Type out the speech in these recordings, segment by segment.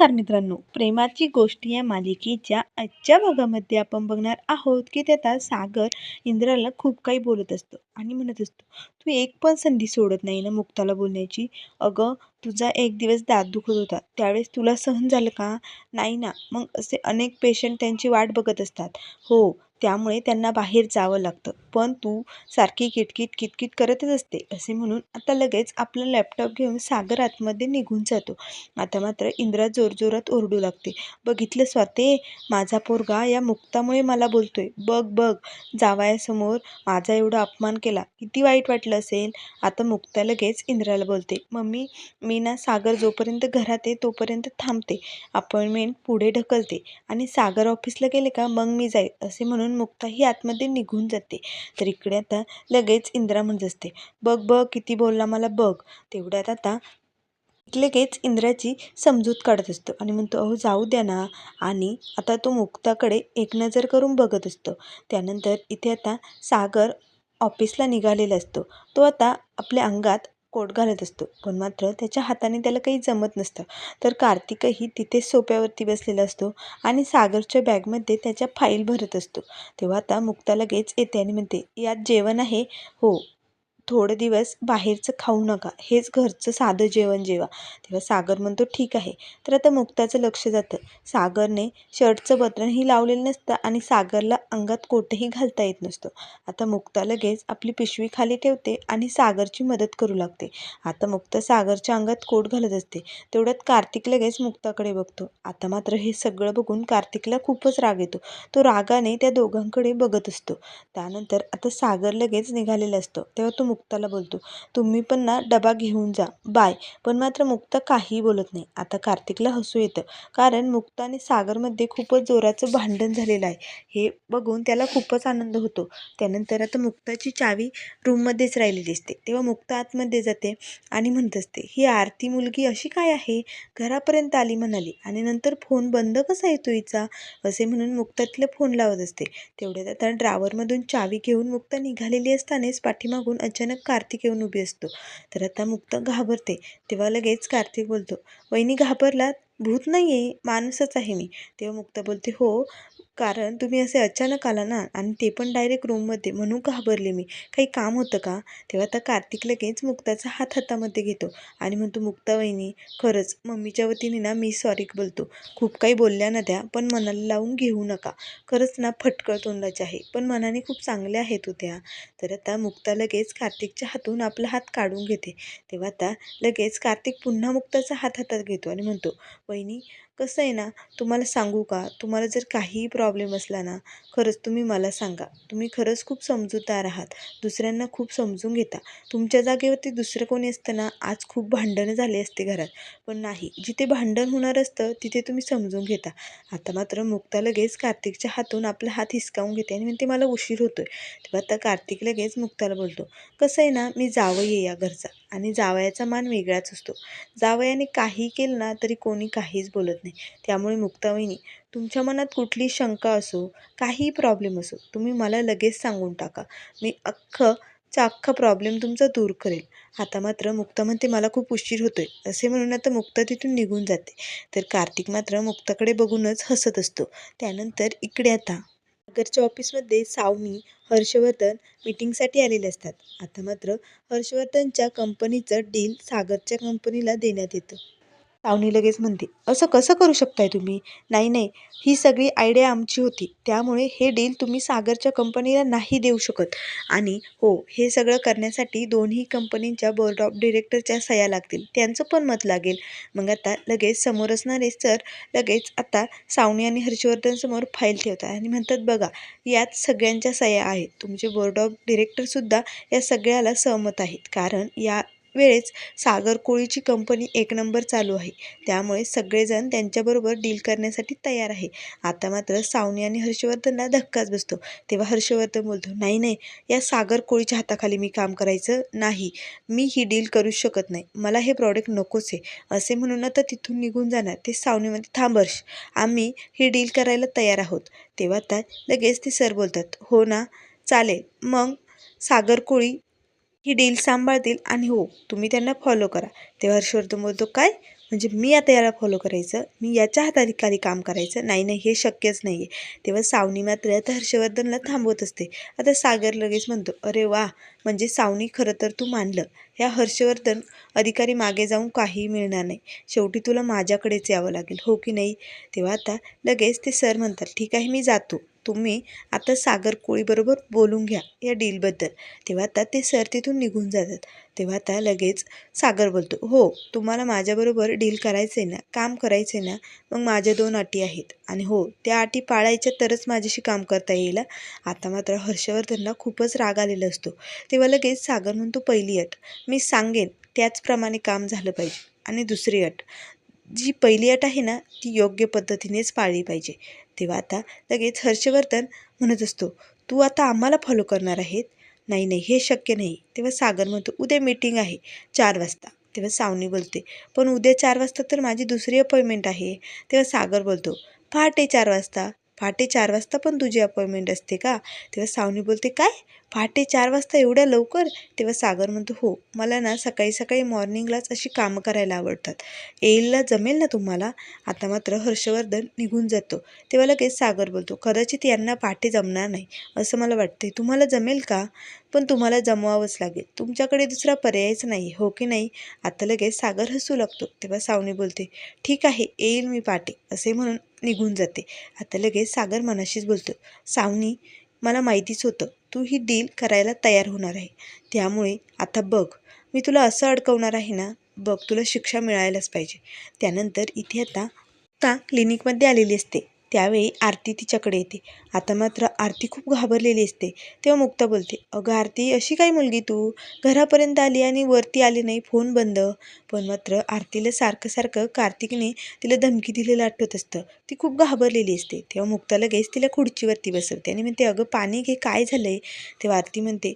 नमस्कार मित्रांनो. प्रेमाची गोष्ट या मालिकेच्या आजच्या भागामध्ये आपण बघणार आहोत की त्यात सागर इंद्राला खूप काही बोलत असतो आणि म्हणत असतो तू एक पण संधी सोडत नाही ना मुक्ताला बोलण्याची. अगं तुझा एक दिवस दात दुखत होता. त्यावेळेस तुला सहन झालं का? नाही ना. मग असे अनेक पेशंट त्यांची वाट बघत असतात. हो त्यामुळे त्यांना बाहेर जावं लागतं. पण तू सारखी किटकिट किटकिट करतच असते असे म्हणून आता लगेच आपला लॅपटॉप घेऊन सागर आतमध्ये निघून जातो. आता मात्र इंद्रा जोरजोरात ओरडू लागते. बघितलं स्वाते माझा पोरगा या मुक्तामुळे मला बोलतोय. बघ बघ जावयासमोर माझा एवढा अपमान केला. किती वाईट वाटलं असेल. आता मुक्ता लगेच इंद्राला बोलते. मम्मी मी ना सागर जोपर्यंत घरात आहे तोपर्यंत थांबते. अपॉइंटमेंट पुढे ढकलते. आणि सागर ऑफिसला गेले का? मग मी जाईल असे म्हणून मुक्ता ही आतमध्ये निघून जाते. तर इकडे आता लगेच इंद्रा म्हणत असते बघ बघ किती बोलला मला बघ. तेवढ्यात आता लगेच इंद्राची समजूत काढत असतो आणि म्हणतो अहो जाऊ द्या ना. आणि आता तो मुक्ताकडे एक नजर करून बघत असतो. त्यानंतर इथे आता सागर ऑफिसला निघालेला असतो. तो आता आपल्या अंगात कोट घालत असतो. पण मात्र त्याच्या हाताने त्याला काही जमत नसतं. तर कार्तिकही तिथे सोप्यावरती बसलेला असतो आणि सागरच्या बॅगमध्ये त्याच्या फाईल भरत असतो. तेव्हा आता मुक्ता लगेच येते आणि म्हणते यात जेवण आहे? हो. थोडे दिवस बाहेरचं खाऊ नका. हेच घरचं साधं जेवण जेवा. तेव्हा सागर म्हणतो ठीक आहे. तर आता मुक्ताचं लक्ष जातं. सागरने शर्टचं बटनही लावलेलं नसतं आणि सागरला अंगात कोटही घालता येत नसतो. आता मुक्ता लगेच आपली पिशवी खाली ठेवते आणि सागरची मदत करू लागते. आता मुक्ता सागरच्या अंगात कोट घालत असते. तेवढ्यात कार्तिक लगेच मुक्ताकडे बघतो. आता मात्र हे सगळं बघून कार्तिकला खूपच राग येतो. तो रागाने त्या दोघांकडे बघत असतो. त्यानंतर आता सागर लगेच निघालेला असतो. तेव्हा तो मुक्ताला बोलतो तुम्ही पण ना डबा घेऊन जा बाय. पण मात्र मुक्ता काहीही बोलत नाही. आता कार्तिकला हसू येतं कारण मुक्ता आणि सागरमध्ये खूपच जोराचं भांडण झालेलं आहे. हे बघून त्याला खूपच आनंद होतो. त्यानंतर आता मुक्ताची चावी रूममध्येच राहिलेली असते तेव्हा मुक्ता आतमध्ये जाते आणि म्हणत असते ही आरती मुलगी अशी काय आहे? घरापर्यंत आली म्हणाली आणि नंतर फोन बंद कसा येतो हिचा असे म्हणून मुक्ता तिला फोन लावत असते. तेवढ्यात आता ड्रावरमधून चावी घेऊन मुक्ता निघालेली असतानाच पाठीमागून अचानक कार्तिक येऊन उभी असतो. तर आता मुक्ता घाबरते. तेव्हा लगेच कार्तिक बोलतो वहिनी घाबरलात? भूत नाही आहे माणूसच आहे मी. तेव्हा मुक्ता बोलते हो कारण तुम्ही असे अचानक आला ना आणि ते पण डायरेक्ट रूममध्ये म्हणून घाबरले मी. काही काम होतं का? तेव्हा आता कार्तिक लगेच मुक्ताचा हात हातामध्ये घेतो आणि म्हणतो मुक्ता वहिनी खरंच मम्मीच्या वतीने ना मी सॉरी बोलतो. खूप काही बोलल्या ना त्या पण मनाला लावून घेऊ नका. खरंच ना फटकळ तोंडाची आहे पण मनाने खूप चांगल्या आहेत होत्या. तर आता मुक्ता लगेच कार्तिकच्या हातून आपला हात काढून घेते. तेव्हा आता लगेच कार्तिक पुन्हा मुक्ताचा हात हातात घेतो आणि म्हणतो वहिनी कसं आहे ना तुम्हाला सांगू का? तुम्हाला जर काहीही प्रॉब्लेम असला ना खरंच तुम्ही मला सांगा. तुम्ही खरंच खूप समजूतदार आहात. दुसऱ्यांना खूप समजून घेता. तुमच्या जागेवरती दुसरं कोणी असतं ना आज खूप भांडणं झाले असते घरात. पण नाही जिथे भांडण होणार असतं तिथे तुम्ही समजून घेता. आता मात्र मुक्ता लगेच कार्तिकच्या हातून आपला हात हिसकावून घेते आणि म्हणते मला उशीर होतो आहे तेव्हा आता कार्तिक लगेच मुक्ताला बोलतो कसं आहे ना मी जावं ये या घरचा. आणि जावयाचा मान वेगळाच असतो. जावयाने काही केलं ना तरी कोणी काहीच बोलत नाही. त्यामुळे मुक्तावहिनी तुमच्या मनात कुठली शंका असो काहीही प्रॉब्लेम असो तुम्ही मला लगेच सांगून टाका. मी अख्खं चा अख्खा प्रॉब्लेम तुमचा दूर करेल. आता मात्र मुक्ता म्हणते मला खूप उशीर होतोय. असे म्हणून आता मुक्ता तिथून निघून जाते. तर कार्तिक मात्र मुक्ताकडे बघूनच हसत असतो. त्यानंतर इकडे आता. सागरच्या ऑफिसमध्ये सावनी हर्षवर्धन मीटिंगसाठी आलेले असतात. आता मात्र हर्षवर्धनच्या कंपनीचं डील सागरच्या कंपनीला देण्यात येतं. सावनी लगेच म्हणते असं कसं करू शकताय तुम्ही? नाही नाही ही सगळी आयडिया आमची होती. त्यामुळे हे डील तुम्ही सागरच्या कंपनीला नाही देऊ शकत. आणि हो हे सगळं करण्यासाठी दोन्ही कंपनींच्या बोर्ड ऑफ डिरेक्टरच्या सह्या लागतील. त्यांचं पण मत लागेल. मग आता लगेच समोर असणारे सर लगेच आता सावनी आणि हर्षवर्धन समोर फाईल ठेवतात आणि म्हणतात बघा यात सगळ्यांच्या सह्या आहेत. तुमचे बोर्ड ऑफ डिरेक्टरसुद्धा या सगळ्याला सहमत आहेत. कारण या वेळेस सागर कोळीची कंपनी एक नंबर चालू आहे. त्यामुळे सगळेजण त्यांच्याबरोबर डील करण्यासाठी तयार आहे. आता मात्र सावनी आणि हर्षवर्धनला धक्काच बसतो. तेव्हा हर्षवर्धन बोलतो नाही नाही या सागर कोळीच्या हाताखाली मी काम करायचं नाही. मी ही डील करू शकत नाही. मला हे प्रॉडक्ट नकोच आहे. असे म्हणून आता तिथून निघून जाणार ते सावनीमध्ये थांब हर्ष आम्ही ही डील करायला तयार आहोत. तेव्हा आता लगेच ते सर बोलतात हो ना चालेल. मग सागर कोळी ही डील सांभाळतील आणि हो तुम्ही त्यांना फॉलो करा. तेव्हा हर्षवर्धन बोलतो काय? म्हणजे मी आता याला फॉलो करायचं? मी याच्या हाताखाली काम करायचं? नाही नाही हे शक्यच नाही आहे तेव्हा सावनी मात्र आता हर्षवर्धनला थांबवत असते. आता सागर लगेच म्हणतो अरे वा! म्हणजे सावनी खरं तर तू मानलं. ह्या हर्षवर्धन अधिकारी मागे जाऊन काहीही मिळणार नाही. शेवटी तुला माझ्याकडेच यावं लागेल. हो की नाही? तेव्हा आता लगेच ते सर म्हणतात ठीक आहे मी जातो. तुम्ही आता सागर कोळीबरोबर बोलून घ्या या डीलबद्दल. तेव्हा आता ते सर तिथून निघून जातात. तेव्हा आता लगेच सागर बोलतो हो तुम्हाला माझ्याबरोबर डील करायचं आहे ना काम करायचं आहे ना मग माझ्या दोन अटी आहेत. आणि हो त्या अटी पाळायच्या तरच माझ्याशी काम करता येईल आता मात्र हर्षवर्धनला खूपच राग आलेला असतो. तेव्हा लगेच सागर म्हणतो पहिली अट मी सांगेन त्याचप्रमाणे काम झालं पाहिजे. आणि दुसरी अट जी पहिली अट आहे ना ती योग्य पद्धतीनेच पाळली पाहिजे. तेव्हा आता. लगेच हर्षवर्धन म्हणत असतो तू आता आम्हाला फॉलो करणार आहेत? नाही नाही हे शक्य नाही. तेव्हा सागर म्हणतो उद्या मीटिंग आहे चार वाजता. तेव्हा सावनी बोलते पण उद्या चार वाजता तर माझी दुसरी अपॉइंटमेंट आहे. तेव्हा सागर बोलतो पहाटे चार वाजता? पहाटे चार वाजता पण तुझी अपॉइंटमेंट असते का? तेव्हा सावनी बोलते काय? पहाटे चार वाजता एवढ्या लवकर? तेव्हा सागर म्हणतो हो मला ना सकाळी सकाळी मॉर्निंगलाच अशी कामं करायला आवडतात. येईलला जमेल ना तुम्हाला? आता मात्र हर्षवर्धन निघून जातो. तेव्हा लगेच सागर बोलतो कदाचित यांना पहाटे जमणार नाही. असं मला वाटते तुम्हाला जमेल का? पण तुम्हाला जमवावंच लागेल. तुमच्याकडे दुसरा पर्यायच नाही हो की नाही? आता लगेच सागर हसू लागतो. तेव्हा सावनी बोलते ठीक आहे येईल मी पाटे असे म्हणून निघून जाते. आता लगेच सागर मनाशीच बोलतो सावनी मला माहितीच होतं तू ही डील करायला तयार होणार आहे. त्यामुळे आता बघ मी तुला असं अडकवणार आहे ना बघ तुला शिक्षा मिळायलाच पाहिजे. त्यानंतर इथे आता आता क्लिनिकमध्ये आलेली असते. त्यावेळी आरती तिच्याकडे येते. आता मात्र आरती खूप घाबरलेली असते. तेव्हा मुक्ता बोलते अगं आरती अशी काय मुलगी तू? घरापर्यंत आली आणि वरती आली नाही फोन बंद. पण मात्र आरतीला सारखं सारखं कार्तिकने तिला धमकी दिलेलं आठवत असतं. ती खूप घाबरलेली असते. तेव्हा मुक्ता लगेच तिला खुर्चीवरती बसवते आणि म्हणते अगं पाणी घे काय झालं आहे तेव्हा आरती म्हणते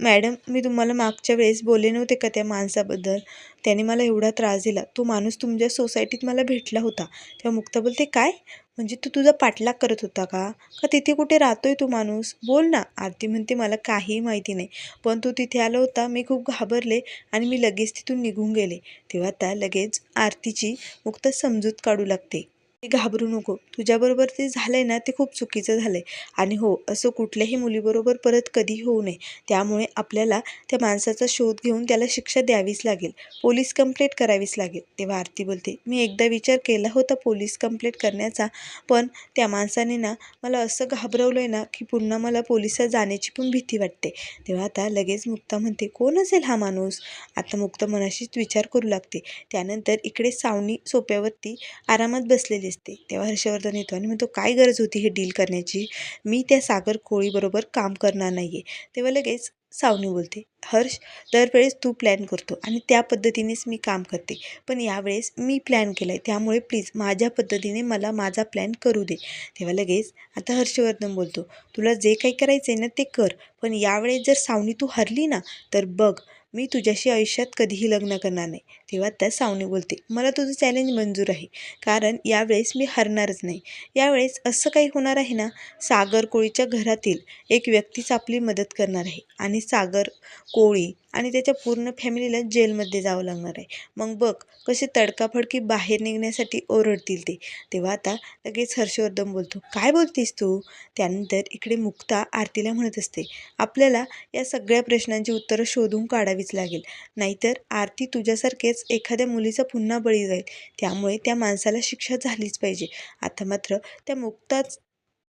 मॅडम मी तुम्हाला मागच्या वेळेस बोलले नव्हते का त्या माणसाबद्दल? त्याने मला एवढा त्रास दिला. तो माणूस तुमच्या सोसायटीत मला भेटला होता. तेव्हा मुक्ता बोलते काय? म्हणजे तू तुझा पाठलाग करत होता का? का तिथे कुठे राहतो आहे तू माणूस? बोल ना. आरती म्हणते मला काहीही माहिती नाही. पण तू तिथे आला होता. मी खूप घाबरले आणि मी लगेच तिथून निघून गेले. तेव्हा त्या लगेच आरतीची मुक्त समजूत काढू लागते. घाबरू नको. तुझ्याबरोबर ते झालं आहे ना ते खूप चुकीचं झालं आहे आणि हो असं कुठल्याही मुलीबरोबर परत कधी होऊ नये. त्यामुळे आपल्याला त्या माणसाचा शोध घेऊन त्याला शिक्षा द्यावीच लागेल. पोलीस कंप्लेंट करावीच लागेल. तेव्हा आरती बोलते मी एकदा विचार केला होता पोलीस कंप्लेंट करण्याचा पण त्या माणसाने ना मला असं घाबरवलं आहे ना की पुन्हा मला पोलिसात जाण्याची पण भीती वाटते. तेव्हा आता लगेच मुक्ता म्हणते कोण असेल हा माणूस? आता मुक्ता मनाशीच विचार करू लागते. त्यानंतर इकडे सावनी सोप्यावरती आरामात बसलेली दिसते. तेव्हा हर्षवर्धन येतो आणि म्हणतो काय गरज होती हे डील करण्याची? मी त्या सागर कोळीबरोबर काम करणार नाही आहे तेव्हा लगेच सावनी बोलते हर्ष दरवेळेस तू प्लॅन करतो आणि त्या पद्धतीनेच मी काम करते. पण यावेळेस मी प्लॅन केला आहे त्यामुळे प्लीज माझ्या पद्धतीने मला माझा प्लॅन करू दे. तेव्हा लगेच आता हर्षवर्धन बोलतो तुला जे काही करायचं आहे ना ते कर. पण यावेळेस जर सावनी तू हरली ना तर बघ मी तुझ्याशी आयुष्यात कधीही लग्न करणार नाही. तेव्हा त्या सावनी बोलते. मला तुझं चॅलेंज मंजूर आहे. कारण यावेळेस मी हरणारच नाही. यावेळेस असं काही होणार आहे ना? सागर कोळीच्या घरातील एक व्यक्तीच आपली मदत करणार आहे. आणि सागर कोळी आणि त्याच्या पूर्ण फॅमिलीला जेलमध्ये जावं लागणार आहे. मग बघ कसे तडकाफडकी बाहेर निघण्यासाठी ओरडतील ते. तेव्हा आता लगेच हर्षवर्धन बोलतो काय बोलतीस तू? त्यानंतर इकडे मुक्ता आरतीला म्हणत असते आपल्याला या सगळ्या प्रश्नांची उत्तरं शोधून काढावीच लागेल. नाहीतर आरती तुझ्यासारखेच एखाद्या मुलीचा पुन्हा बळी जाईल. त्यामुळे त्या माणसाला शिक्षा झालीच पाहिजे. आता मात्र त्या मुक्ताच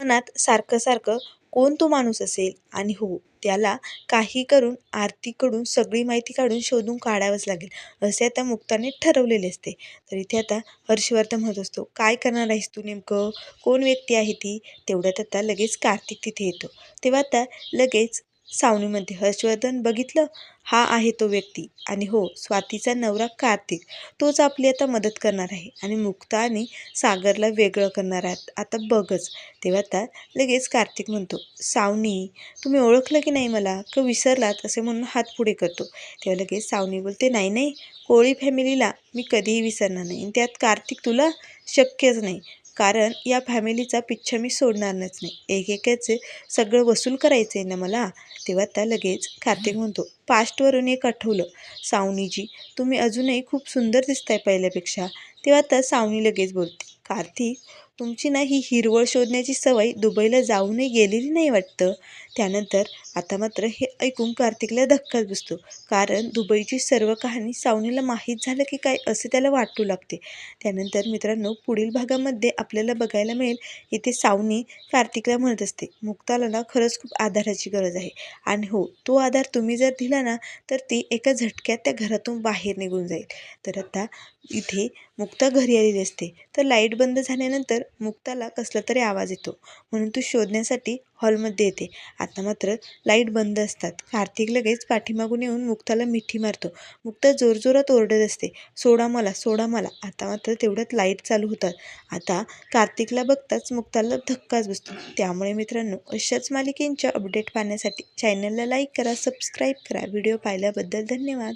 मनात सारखं सारखं कोण तो माणूस असेल? आणि हो त्याला काही करून आरतीकडून सगळी माहिती काढून शोधून काढावंच लागेल असे आता मुक्ताने ठरवलेले असते. तर इथे आता हर्षवर्धन म्हणत असतो काय करणार आहेस तू नेमकं? कोण व्यक्ती आहे ती? तेवढ्यात आता लगेच कार्तिक तिथे येतो. तेव्हा आता लगेच सावनीमध्ये हर्षवर्धन बघितलं हा आहे तो व्यक्ती. आणि हो स्वातीचा नवरा कार्तिक. तोच आपली आता मदत करणार आहे. आणि मुक्ता आणि सागरला वेगळं करणार आहे आता बघच. तेव्हा आता लगेच कार्तिक म्हणतो सावनी तुम्ही ओळखलं की नाही मला? का विसरलात? असे म्हणून हात पुढे करतो. तेव्हा लगेच सावनी बोलते नाही नाही. कोळी फॅमिलीला मी कधीही विसरणार नाही. आणि त्यात कार्तिक तुला शक्यच नाही. कारण या फॅमिलीचा पिच्छा मी सोडणारच नाही. एकेकाचे सगळं वसूल करायचं आहे ना मला? तेव्हा त्या लगेच कार्तिक म्हणतो. पास्टवरून एक आठवलं. सावनीजी तुम्ही अजूनही खूप सुंदर दिसताय पहिल्यापेक्षा. तेव्हा आता सावनी लगेच बोलते. कार्तिक तुमची ना ही हिरवळ शोधण्याची सवय दुबईला जाऊनही गेलेली नाही वाटतं. त्यानंतर आता मात्र हे ऐकून कार्तिकला धक्काच बसतो. कारण दुबईची सर्व कहाणी सावनीला माहीत झालं की काय असे त्याला वाटू लागते. त्यानंतर मित्रांनो पुढील भागामध्ये आपल्याला बघायला मिळेल. इथे सावनी कार्तिकला म्हणत असते मुक्ताला ना खरंच खूप आधाराची गरज आहे. आणि हो तो आधार तुम्ही जर दिला ना तर ती एका झटक्यात त्या घरातून बाहेर निघून जाईल. तर आता इथे मुक्ता घरी आलेली असते. तर लाइट बंद झाल्यानंतर मुक्ताला कसला तरी आवाज येतो. म्हणून तू शोधण्यासाठी हॉलमध्ये येते. आता मात्र लाइट बंद असतात. कार्तिक लगेच पाठीमागून येऊन मुक्ताला मिठी मारतो. मुक्ता जोरजोरात ओरडत असते. सोडा मला सोडा मला. आता मात्र तेवढ्यात लाइट चालू होतात. आता कार्तिकला बघताच मुक्ताला धक्काच बसतो. त्यामुळे मित्रांनो अशाच मालिकेंच्या अपडेट पाहण्यासाठी चॅनलला लाईक करा सबस्क्राईब करा. व्हिडिओ पाहिल्याबद्दल धन्यवाद.